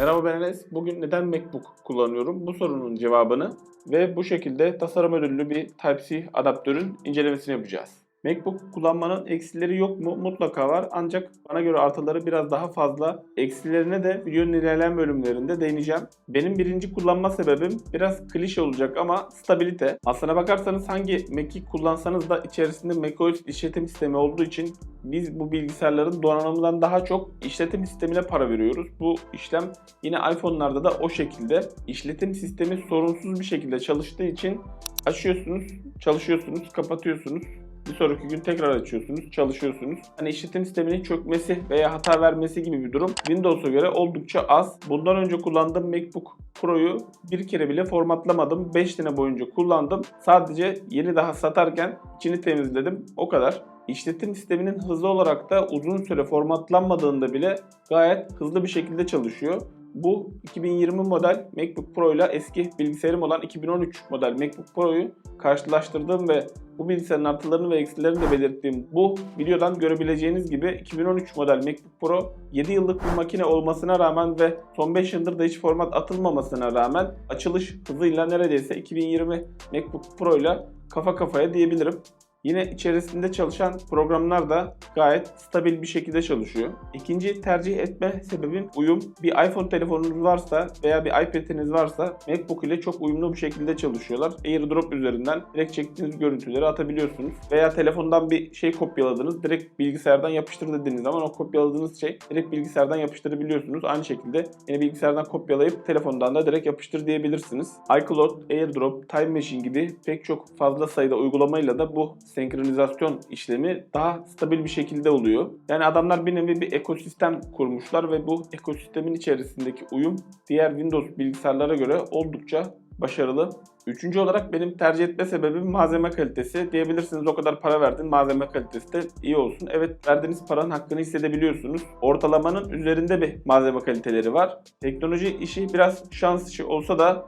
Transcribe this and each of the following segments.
Merhaba ben Enes. Bugün neden MacBook kullanıyorum? Bu sorunun cevabını ve bu şekilde tasarım ödüllü bir Type-C adaptörün incelemesini yapacağız. MacBook kullanmanın eksileri yok mu? Mutlaka var. Ancak bana göre artıları biraz daha fazla. Eksilerine de videonun ilerleyen bölümlerinde değineceğim. Benim birinci kullanma sebebim biraz klişe olacak ama stabilite. Aslına bakarsanız hangi Mac'i kullansanız da içerisinde macOS işletim sistemi olduğu için biz bu bilgisayarların donanımından daha çok işletim sistemine para veriyoruz. Bu işlem yine iPhone'larda da o şekilde. İşletim sistemi sorunsuz bir şekilde çalıştığı için açıyorsunuz, çalışıyorsunuz, kapatıyorsunuz. Bir sonraki gün tekrar açıyorsunuz, çalışıyorsunuz. Hani işletim sisteminin çökmesi veya hata vermesi gibi bir durum Windows'a göre oldukça az. Bundan önce kullandığım MacBook Pro'yu bir kere bile formatlamadım. 5 sene boyunca kullandım. Sadece yeni daha satarken içini temizledim. O kadar. İşletim sisteminin hızlı olarak da uzun süre formatlanmadığında bile gayet hızlı bir şekilde çalışıyor. Bu 2020 model MacBook Pro ile eski bilgisayarım olan 2013 model MacBook Pro'yu karşılaştırdığım ve bu bilgisayarın artılarını ve eksilerini de belirttiğim bu videodan görebileceğiniz gibi 2013 model MacBook Pro 7 yıllık bir makine olmasına rağmen ve son 5 yıldır da hiç format atılmamasına rağmen açılış hızıyla neredeyse 2020 MacBook Pro ile kafa kafaya diyebilirim. Yine içerisinde çalışan programlar da gayet stabil bir şekilde çalışıyor. İkinci tercih etme sebebim uyum. Bir iPhone telefonunuz varsa veya bir iPad'iniz varsa MacBook ile çok uyumlu bir şekilde çalışıyorlar. AirDrop üzerinden direkt çektiğiniz görüntüleri atabiliyorsunuz. Veya telefondan bir şey kopyaladınız. Direkt bilgisayardan yapıştır dediğiniz zaman o kopyaladığınız şey direkt bilgisayardan yapıştırabiliyorsunuz. Aynı şekilde yine bilgisayardan kopyalayıp telefondan da direkt yapıştır diyebilirsiniz. iCloud, AirDrop, Time Machine gibi pek çok fazla sayıda uygulamayla da bu senkronizasyon işlemi daha stabil bir şekilde oluyor. Yani adamlar bir nevi bir ekosistem kurmuşlar ve bu ekosistemin içerisindeki uyum diğer Windows bilgisayarlara göre oldukça başarılı. Üçüncü olarak benim tercih etme sebebim malzeme kalitesi. Diyebilirsiniz o kadar para verdin malzeme kalitesi de iyi olsun. Evet verdiğiniz paranın hakkını hissedebiliyorsunuz. Ortalamanın üzerinde bir malzeme kaliteleri var. Teknoloji işi biraz şans işi olsa da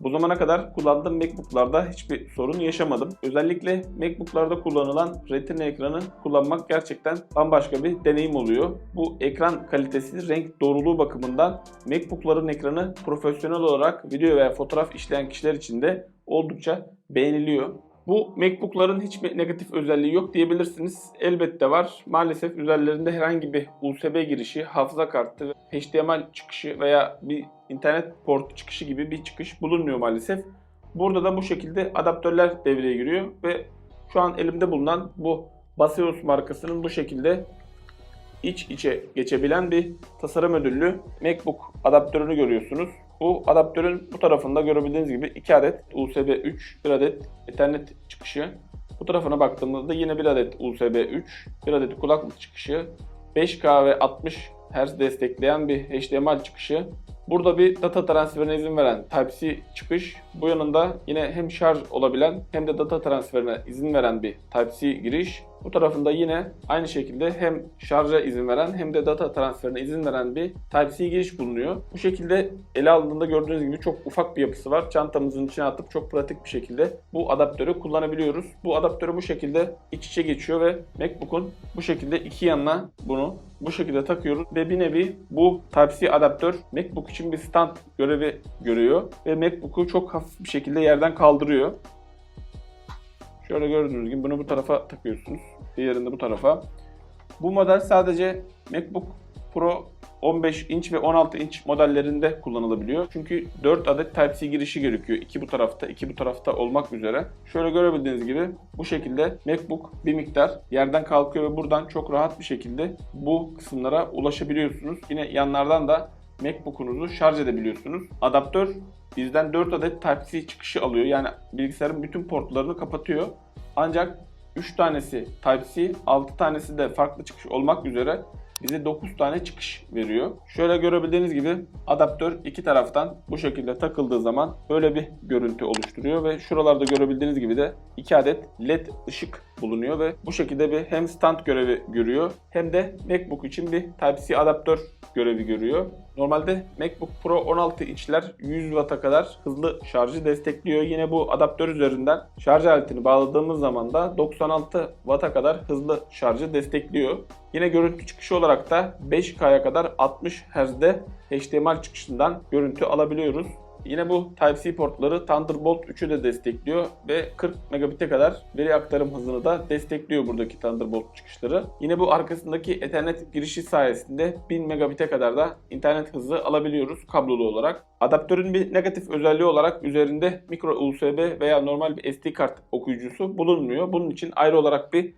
bu zamana kadar kullandığım MacBook'larda hiçbir sorun yaşamadım. Özellikle MacBook'larda kullanılan Retina ekranı kullanmak gerçekten bambaşka bir deneyim oluyor. Bu ekran kalitesi, renk doğruluğu bakımından MacBook'ların ekranı profesyonel olarak video veya fotoğraf işleyen kişiler için de oldukça beğeniliyor. Bu MacBook'ların hiçbir negatif özelliği yok diyebilirsiniz. Elbette var. Maalesef üzerlerinde herhangi bir USB girişi, hafıza kartı, HDMI çıkışı veya bir internet portu çıkışı gibi bir çıkış bulunmuyor maalesef. Burada da bu şekilde adaptörler devreye giriyor ve şu an elimde bulunan bu Baseus markasının bu şekilde iç içe geçebilen bir tasarım ödüllü MacBook adaptörünü görüyorsunuz. Bu adaptörün bu tarafında görebildiğiniz gibi 2 adet USB 3, 1 adet Ethernet çıkışı. Bu tarafına baktığımızda yine 1 adet USB 3, 1 adet kulaklık çıkışı, 5K ve 60 Hz destekleyen bir HDMI çıkışı. Burada bir data transferine izin veren Type-C çıkış. Bu yanında yine hem şarj olabilen hem de data transferine izin veren bir Type-C giriş. Bu tarafında yine aynı şekilde hem şarja izin veren hem de data transferine izin veren bir Type-C giriş bulunuyor. Bu şekilde ele alındığında gördüğünüz gibi çok ufak bir yapısı var. Çantamızın içine atıp çok pratik bir şekilde bu adaptörü kullanabiliyoruz. Bu adaptörü bu şekilde iç içe geçiyor ve MacBook'un bu şekilde iki yanına bunu bu şekilde takıyoruz ve bir nevi bu Type-C adaptör MacBook için bir stand görevi görüyor ve MacBook'u çok hafif bir şekilde yerden kaldırıyor. Şöyle gördüğünüz gibi bunu bu tarafa takıyorsunuz. Diğerini bu tarafa. Bu model sadece MacBook Pro 15 inç ve 16 inç modellerinde kullanılabiliyor. Çünkü 4 adet Type-C girişi gerekiyor. 2 bu tarafta, 2 bu tarafta olmak üzere. Şöyle görebildiğiniz gibi bu şekilde MacBook bir miktar yerden kalkıyor ve buradan çok rahat bir şekilde bu kısımlara ulaşabiliyorsunuz. Yine yanlardan da MacBook'unuzu şarj edebiliyorsunuz. Adaptör bizden 4 adet Type-C çıkışı alıyor. Yani bilgisayarın bütün portlarını kapatıyor. Ancak 3 tanesi Type-C, 6 tanesi de farklı çıkış olmak üzere bize 9 tane çıkış veriyor. Şöyle görebildiğiniz gibi adaptör iki taraftan bu şekilde takıldığı zaman böyle bir görüntü oluşturuyor ve şuralarda görebildiğiniz gibi de 2 adet led ışık bulunuyor ve bu şekilde bir hem stand görevi görüyor hem de MacBook için bir Type-C adaptör görevi görüyor. Normalde MacBook Pro 16 inçler 100 Watt'a kadar hızlı şarjı destekliyor. Yine bu adaptör üzerinden şarj aletini bağladığımız zaman da 96 Watt'a kadar hızlı şarjı destekliyor. Yine görüntü çıkışı olarak da 5K'ya kadar 60 Hz'de HDMI çıkışından görüntü alabiliyoruz. Yine bu Type-C portları Thunderbolt 3'ü de destekliyor ve 40 megabit'e kadar veri aktarım hızını da destekliyor buradaki Thunderbolt çıkışları. Yine bu arkasındaki Ethernet girişi sayesinde 1000 megabit'e kadar da internet hızı alabiliyoruz kablolu olarak. Adaptörün bir negatif özelliği olarak üzerinde micro USB veya normal bir SD kart okuyucusu bulunmuyor. Bunun için ayrı olarak bir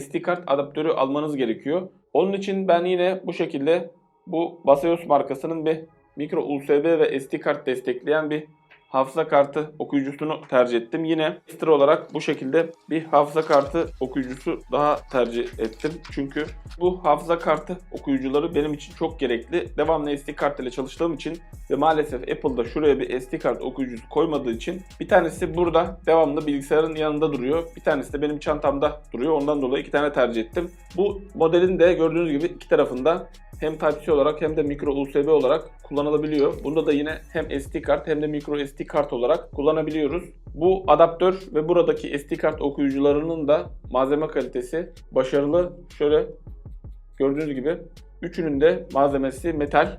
SD kart adaptörü almanız gerekiyor. Onun için ben yine bu şekilde bu Baseos markasının bir micro USB ve SD kart destekleyen bir hafıza kartı okuyucusunu tercih ettim. Yine ekstra olarak bu şekilde bir hafıza kartı okuyucusu daha tercih ettim. Çünkü bu hafıza kartı okuyucuları benim için çok gerekli. Devamlı SD kart ile çalıştığım için ve maalesef Apple'da şuraya bir SD kart okuyucusu koymadığı için bir tanesi burada devamlı bilgisayarın yanında duruyor. Bir tanesi de benim çantamda duruyor. Ondan dolayı iki tane tercih ettim. Bu modelin de gördüğünüz gibi iki tarafında hem Type-C olarak hem de micro USB olarak kullanılabiliyor. Bunda da yine hem SD kart hem de micro SD kart olarak kullanabiliyoruz. Bu adaptör ve buradaki SD kart okuyucularının da malzeme kalitesi başarılı. Şöyle gördüğünüz gibi üçünün de malzemesi metal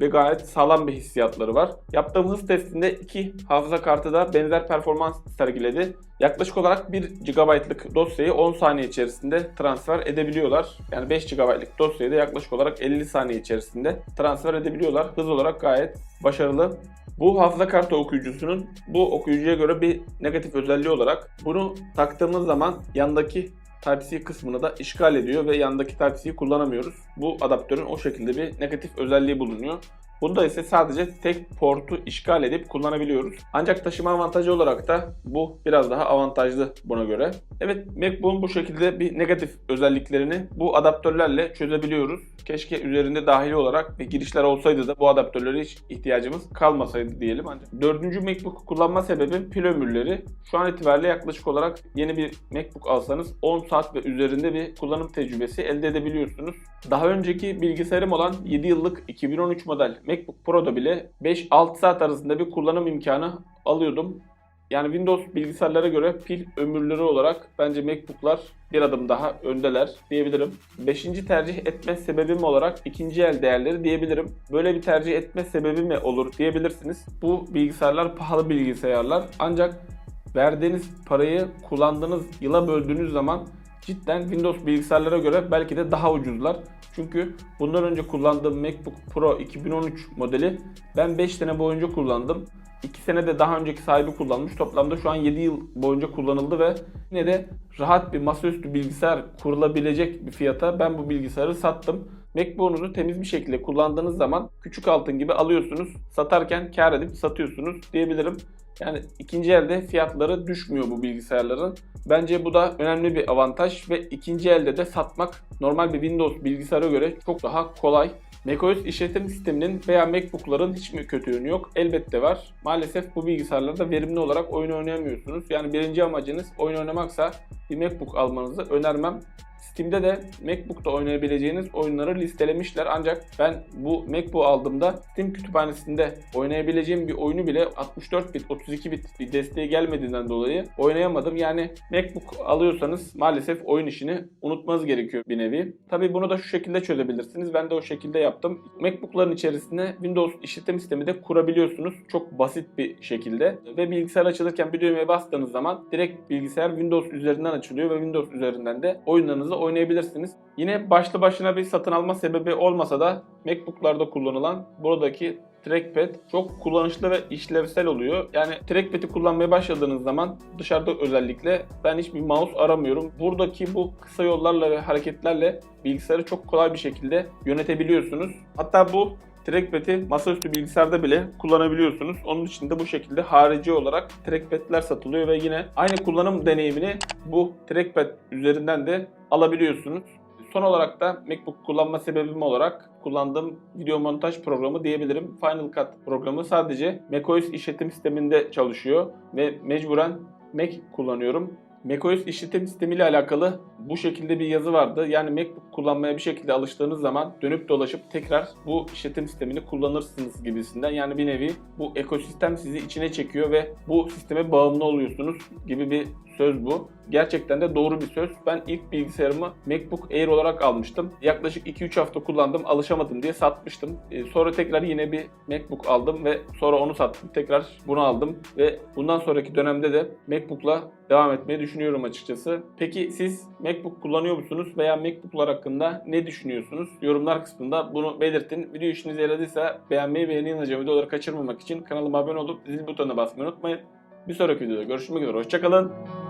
ve gayet sağlam bir hissiyatları var. Yaptığım hız testinde iki hafıza kartı da benzer performans sergiledi. Yaklaşık olarak 1 GB'lık dosyayı 10 saniye içerisinde transfer edebiliyorlar. Yani 5 GB'lık dosyayı da yaklaşık olarak 50 saniye içerisinde transfer edebiliyorlar. Hız olarak gayet başarılı. Bu hafıza kartı okuyucusunun bu okuyucuya göre bir negatif özelliği olarak bunu taktığımız zaman yandaki Type-C kısmını da işgal ediyor ve yandaki Type-C'yi kullanamıyoruz. Bu adaptörün o şekilde bir negatif özelliği bulunuyor. Bunda ise sadece tek portu işgal edip kullanabiliyoruz. Ancak taşıma avantajı olarak da bu biraz daha avantajlı buna göre. Evet MacBook'un bu şekilde bir negatif özelliklerini bu adaptörlerle çözebiliyoruz. Keşke üzerinde dahili olarak bir girişler olsaydı da bu adaptörlere hiç ihtiyacımız kalmasaydı diyelim. Ancak dördüncü MacBook kullanma sebebim pil ömürleri. Şu an itibariyle yaklaşık olarak yeni bir MacBook alsanız 10 saat ve üzerinde bir kullanım tecrübesi elde edebiliyorsunuz. Daha önceki bilgisayarım olan 7 yıllık 2013 model MacBook Pro'da bile 5-6 saat arasında bir kullanım imkanı alıyordum. Yani Windows bilgisayarlara göre pil ömürleri olarak bence MacBook'lar bir adım daha öndeler diyebilirim. Beşinci tercih etme sebebim olarak ikinci el değerleri diyebilirim. Böyle bir tercih etme sebebi mi olur diyebilirsiniz. Bu bilgisayarlar pahalı bilgisayarlar ancak verdiğiniz parayı kullandığınız yıla böldüğünüz zaman cidden Windows bilgisayarlara göre belki de daha ucuzlar. Çünkü bundan önce kullandığım MacBook Pro 2013 modeli ben 5 sene boyunca kullandım. 2 sene de daha önceki sahibi kullanmış. Toplamda şu an 7 yıl boyunca kullanıldı ve yine de rahat bir masaüstü bilgisayar kurulabilecek bir fiyata ben bu bilgisayarı sattım. MacBook'unuzu temiz bir şekilde kullandığınız zaman küçük altın gibi alıyorsunuz. Satarken kar edip satıyorsunuz diyebilirim. Yani ikinci elde fiyatları düşmüyor bu bilgisayarların. Bence bu da önemli bir avantaj ve ikinci elde de satmak normal bir Windows bilgisayara göre çok daha kolay. macOS işletim sisteminin veya MacBook'ların hiç mi kötü yönü yok? Elbette var. Maalesef bu bilgisayarlarda verimli olarak oyun oynayamıyorsunuz. Yani birinci amacınız oyun oynamaksa bir MacBook almanızı önermem. Steam'de de MacBook'ta oynayabileceğiniz oyunları listelemişler. Ancak ben bu MacBook aldığımda Steam kütüphanesinde oynayabileceğim bir oyunu bile 64 bit, 32 bit bir desteği gelmediğinden dolayı oynayamadım. Yani MacBook alıyorsanız maalesef oyun işini unutmanız gerekiyor bir nevi. Tabi bunu da şu şekilde çözebilirsiniz. Ben de o şekilde yaptım. MacBook'ların içerisine Windows işletim sistemi de kurabiliyorsunuz. Çok basit bir şekilde. Ve bilgisayar açılırken bir düğmeye bastığınız zaman direkt bilgisayar Windows üzerinden açılıyor ve Windows üzerinden de oyunlarınızı oynayabilirsiniz. Yine başlı başına bir satın alma sebebi olmasa da MacBook'larda kullanılan buradaki trackpad çok kullanışlı ve işlevsel oluyor. Yani trackpad'i kullanmaya başladığınız zaman dışarıda özellikle ben hiçbir mouse aramıyorum. Buradaki bu kısa yollarla ve hareketlerle bilgisayarı çok kolay bir şekilde yönetebiliyorsunuz. Hatta bu Trackpad'i masaüstü bilgisayarda bile kullanabiliyorsunuz. Onun için de bu şekilde harici olarak trackpad'ler satılıyor ve yine aynı kullanım deneyimini bu trackpad üzerinden de alabiliyorsunuz. Son olarak da MacBook kullanma sebebim olarak kullandığım video montaj programı diyebilirim. Final Cut programı sadece macOS işletim sisteminde çalışıyor ve mecburen Mac kullanıyorum. macOS işletim sistemi ile alakalı bu şekilde bir yazı vardı. Yani MacBook kullanmaya bir şekilde alıştığınız zaman dönüp dolaşıp tekrar bu işletim sistemini kullanırsınız gibisinden. Yani bir nevi bu ekosistem sizi içine çekiyor ve bu sisteme bağımlı oluyorsunuz gibi bir söz bu. Gerçekten de doğru bir söz. Ben ilk bilgisayarımı MacBook Air olarak almıştım. Yaklaşık 2-3 hafta kullandım, alışamadım diye satmıştım. Ee, Sonra tekrar yine bir MacBook aldım ve sonra onu sattım. Tekrar bunu aldım ve bundan sonraki dönemde de MacBook'la devam etmeyi düşünüyorum açıkçası. Peki siz MacBook kullanıyor musunuz veya MacBook'lar hakkında ne düşünüyorsunuz? Yorumlar kısmında bunu belirtin. Video işinize yaradıysa beğenmeyi ve yeni yayınlanacağım videoları kaçırmamak için kanalıma abone olup zil butonuna basmayı unutmayın. Bir sonraki videoda görüşmek üzere. Hoşçakalın.